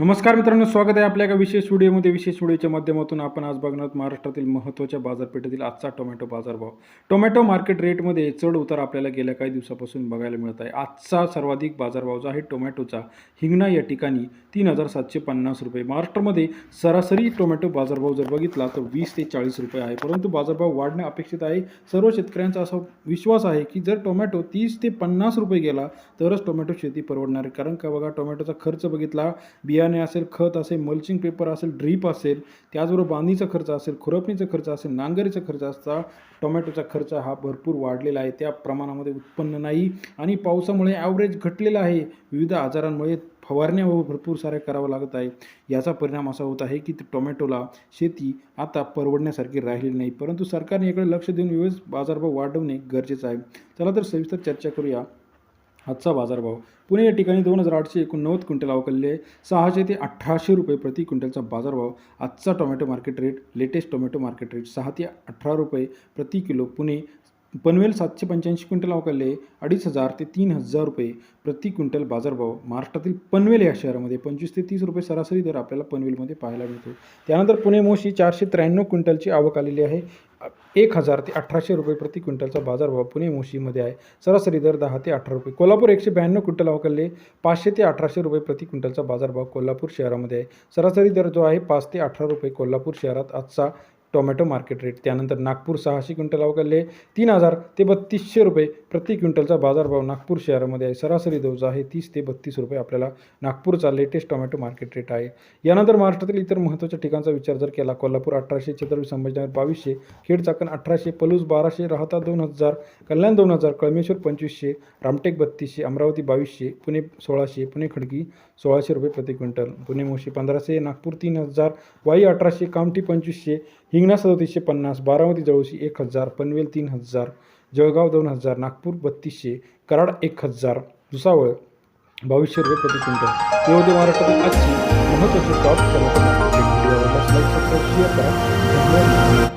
नमस्कार मित्रांनो स्वागत आहे आपल्या एका विशेष व्हिडिओमध्ये. विशेष व्हिडिओच्या माध्यमातून आपण आज बघणार महाराष्ट्रातील महत्त्वाच्या बाजारपेठेतील आजचा टोमॅटो बाजारभाव. टोमॅटो मार्केट रेटमध्ये चढ उतार आपल्याला गेल्या काही दिवसापासून बघायला मिळत आहे. आजचा सर्वाधिक बाजारभाव जो आहे टोमॅटोचा हिंगणा या ठिकाणी तीन हजार सातशे पन्नास रुपये. महाराष्ट्रामध्ये सरासरी टोमॅटो बाजारभाव जर बघितला तर वीस ते चाळीस रुपये आहे. परंतु बाजारभाव वाढणं अपेक्षित आहे. सर्व शेतकऱ्यांचा असा विश्वास आहे की जर टोमॅटो तीस ते पन्नास रुपये गेला तरच टोमॅटो शेती परवडणार कारण का बघा टोमॅटोचा खर्च बघितला बियाणे असेल खत असेल मल्चिंग पेपर असेल ड्रीप असेल त्याचबरोबर बांधणीचा खर्च असेल खुरपणीचा खर्च असेल नांगरीचा खर्च असता टोमॅटोचा खर्च हा भरपूर वाढलेला आहे. त्या प्रमाणामध्ये उत्पन्न नाही आणि पावसामुळे ॲव्हरेज घटलेला आहे. विविध आजारांमुळे फवारण्या व भरपूर साऱ्या करावं लागत आहे. याचा परिणाम असा होत आहे की टोमॅटोला शेती आता परवडण्यासारखी राहिलेली नाही. परंतु सरकारने याकडे लक्ष देऊन व्यवस्थित बाजारभाव वाढवणे गरजेचं आहे. चला तर सविस्तर चर्चा करूया. आजचा बाजारभाव. पुणे या ठिकाणी दोन हजार आठशे एकोणनव्वद क्विंटल अवकलले सहाशे ते अठराशे रुपये प्रति क्विंटलचा बाजारभाव. आजचा tomato market rate latest tomato market rate सहा ते अठरा रुपये प्रति किलो. पुणे पनवेल सातशे पंच्याऐंशी क्विंटल अवकालले अडीच हजार ते तीन हजार रुपये प्रति क्विंटल बाजारभाव. महाराष्ट्रातील पनवेल या शहरामध्ये पंचवीस ते तीस रुपये सरासरी दर आपल्याला पनवेलमध्ये पाहायला मिळतो. त्यानंतर पुणे मोशी चारशे त्र्याण्णव क्विंटलची आवक आलेली आहे. एक हजार ते अठराशे रुपये प्रति क्विंटलचा बाजारभाव पुणे मोशीमध्ये आहे. सरासरी दर दहा ते अठरा रुपये. कोल्हापूर एकशे ब्याण्णव क्विंटल अवकालले पाचशे ते अठराशे रुपये प्रति क्विंटलचा बाजारभाव कोल्हापूर शहरामध्ये आहे. सरासरी दर जो आहे पाच ते अठरा रुपये कोल्हापूर शहरात आजचा टोमॅटो मार्केट रेट त्यानंतर नागपूर सहाशे क्विंटल अवकालले तीन हजार ते बत्तीसशे रुपये प्रति क्विंटलचा बाजारभाव नागपूर शहरामध्ये आहे. सरासरी दर आहे. तीस ते बत्तीस रुपये आपल्याला नागपूरचा लेटेस्ट टोमॅटो मार्केट रेट आहे. यानंतर महाराष्ट्रातील इतर महत्त्वाच्या ठिकाणचा विचार जर केला कोल्हापूर अठराशे छत्रपती संभाजीनगर बावीसशे खेड चाकण अठराशे पलूस बाराशे राहता दोन हजार कल्याण दोन हजार कळमेश्वर पंचवीसशे रामटेक बत्तीसशे अमरावती बावीसशे पुणे सोळाशे पुणे खडकी सोळाशे रुपये प्रति क्विंटल पुणे मोशी पंधराशे नागपूर तीन हजार वाई अठराशे कामठी पंचवीसशे हिंगणा सदतीसशे पन्नास बारामती जवळशी एक हजार पनवेल तीन हजार जळगाव दोन हजार नागपूर बत्तीसशे कराड एक हजार भुसावळ बावीसशे रुपये प्रति क्विंटल. ते महाराष्ट्रातील आजची महत्त्वाची टॉप करा धन्यवाद